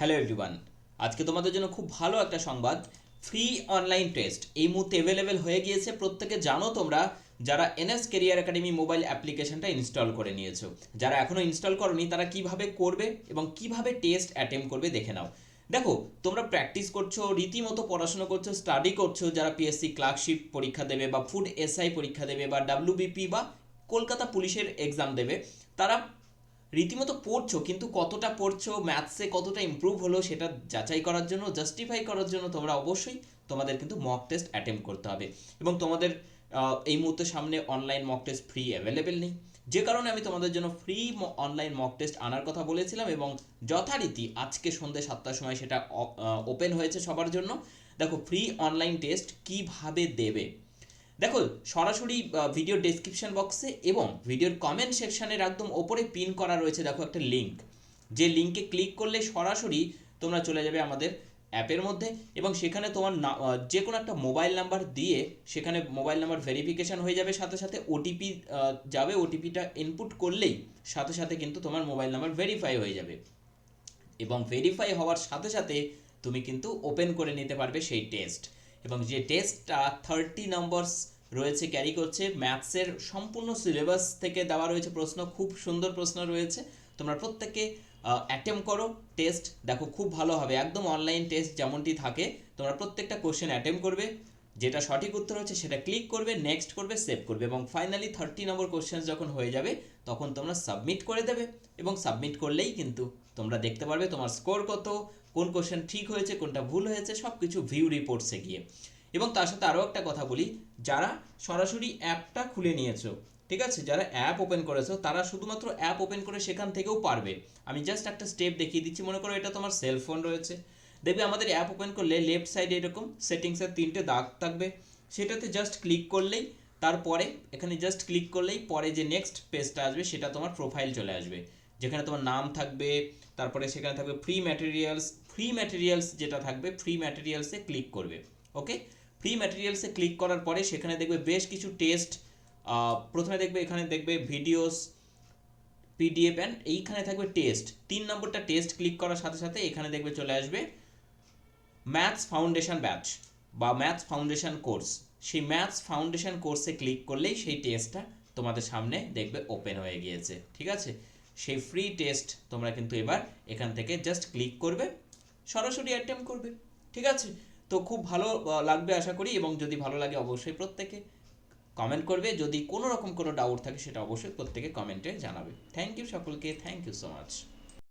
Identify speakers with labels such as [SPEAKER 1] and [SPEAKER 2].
[SPEAKER 1] Hello everyone আজকে তোমাদের জন্য খুব ভালো একটা সংবাদ। ফ্রি অনলাইন টেস্ট এই মুহূর্তে অ্যাভেলেবেল হয়ে গিয়েছে প্রত্যেকে জানো তোমরা, যারা এনএস কেরিয়ার একাডেমি মোবাইল অ্যাপ্লিকেশনটা ইনস্টল করে নিয়েছো। যারা এখনও ইনস্টল করনি, তারা কীভাবে করবে এবং কীভাবে টেস্ট অ্যাটেম্প করবে দেখে নাও। দেখো, তোমরা প্র্যাকটিস করছ, রীতিমতো পড়াশোনা করছ স্টাডি করছ, যারা পিএসসি ক্লার্কশিপ পরীক্ষা দেবে বা ফুড এসআই পরীক্ষা দেবে বা ডাব্লিউবিপি বা কলকাতা পুলিশের এক্সাম দেবে, তারা রীতিমতো পড়ছো, কিন্তু কতটা পড়ছো ম্যাথসে কতটা ইমপ্রুভ হলো সেটা যাচাই করার জন্য জাস্টিফাই করার জন্য তোমরা অবশ্যই তোমাদের কিন্তু মক টেস্ট অ্যাটেম্প করতে হবে। এবং তোমাদের এই মুহূর্তে সামনে online mock test free available নেই। যে কারণে আমি তোমাদের জন্য ফ্রি অনলাইন মক টেস্ট আনার কথা বলেছিলাম এবং যথারীতি আজকে সন্ধ্যে সাতটার সময় সেটা ওপেন হয়েছে সবার জন্য। দেখো ফ্রি অনলাইন টেস্ট কীভাবে দেবে? দেখো, সরাসরি ভিডিও ডেসক্রিপশন বক্সে এবং ভিডিওর কমেন্ট সেকশনের একদম ওপরে পিন করা রয়েছে, দেখো একটা লিঙ্ক যে লিঙ্কে ক্লিক করলে সরাসরি তোমরা চলে যাবে আমাদের অ্যাপের মধ্যে এবং সেখানে তোমার যে কোনো একটা মোবাইল নাম্বার দিয়ে সেখানে মোবাইল নাম্বার ভেরিফিকেশন হয়ে যাবে, সাথে সাথে ওটিপি যাবে ওটিপিটা ইনপুট করলেই সাথে সাথে কিন্তু তোমার মোবাইল নাম্বার ভেরিফাই হয়ে যাবে। এবং ভেরিফাই হওয়ার সাথে সাথে তুমি কিন্তু ওপেন করে নিতে পারবে সেই টেস্ট এবং যে টেস্টটা থার্টি নম্বরস রয়েছে ক্যারি করছে ম্যাথসের সম্পূর্ণ সিলেবাস থেকে দেওয়া রয়েছে প্রশ্ন, খুব সুন্দর প্রশ্ন রয়েছে। তোমরা প্রত্যেককে অ্যাটেম্প করো টেস্ট দেখো খুব ভালো হবে। একদম অনলাইন টেস্ট যেমনটি থাকে, তোমরা প্রত্যেকটা কোশ্চেন অ্যাটেম্প করবে। যেটা সঠিক উত্তর হচ্ছে সেটা ক্লিক করবে নেক্সট করবে সেভ করবে এবং ফাইনালি থার্টি নম্বর কোশ্চেন যখন হয়ে যাবে, তখন তোমরা সাবমিট করে দেবে এবং সাবমিট করলেই কিন্তু তোমরা দেখতে পারবে তোমার স্কোর কত, কোন কোশ্চেন ঠিক হয়েছে, কোনটা ভুল হয়েছে সব কিছু ভিউ রিপোর্টসে গিয়ে। এবং তার সাথে আরও একটা কথা বলি, যারা সরাসরি অ্যাপটা খুলে নিয়েছো, ঠিক আছে? যারা অ্যাপ ওপেন করেছ, তারা শুধুমাত্র অ্যাপ ওপেন করে সেখান থেকেও পারবে। আমি জাস্ট একটা স্টেপ দেখিয়ে দিচ্ছি, মনে করো এটা তোমার সেলফোন রয়েছে। দেখবে আমাদের অ্যাপ ওপেন করলে লেফট সাইডে এরকম সেটিংসের তিনটে দাগ থাকবে। সেটাতে জাস্ট ক্লিক করলেই তারপরে, এখানে জাস্ট ক্লিক করলেই পরে যে নেক্সট পেজটা আসবে, সেটা তোমার প্রোফাইল চলে আসবে। যেখানে তোমার নাম থাকবে, তারপরে সেখানে থাকবে ফ্রি ম্যাটেরিয়ালস ফ্রি ম্যাটেরিয়ালস যেটা থাকবে ফ্রি ম্যাটেরিয়ালসে ক্লিক করবে ওকে ফ্রি ম্যাটেরিয়ালসে ক্লিক করার পরে সেখানে দেখবে বেশ কিছু টেস্ট প্রথমে দেখবে এখানে দেখবে ভিডিওস পিডিএফ অ্যান্ড এইখানে থাকবে টেস্ট তিন নম্বরটা টেস্ট ক্লিক করার সাথে সাথে এখানে দেখবে চলে আসবে ম্যাথস ফাউন্ডেশন ব্যাচ বা ম্যাথস ফাউন্ডেশন কোর্স সেই ম্যাথস ফাউন্ডেশন কোর্সে ক্লিক করলেই সেই টেস্টটা তোমাদের সামনে দেখবে ওপেন হয়ে গিয়েছে, ঠিক আছে? সেই ফ্রি টেস্ট তোমরা কিন্তু এবার এখান থেকে জাস্ট ক্লিক করবে, সরাসরি অ্যাটেম্প করবে, ঠিক আছে? তো খুব ভালো লাগবে আশা করি এবং যদি ভালো লাগে অবশ্যই প্রত্যেকে কমেন্ট করবে, যদি কোনো রকম কোনো ডাউট থাকে সেটা অবশ্যই প্রত্যেকে কমেন্টে জানাবে। থ্যাংক ইউ সকলকে থ্যাংক ইউ সো মাচ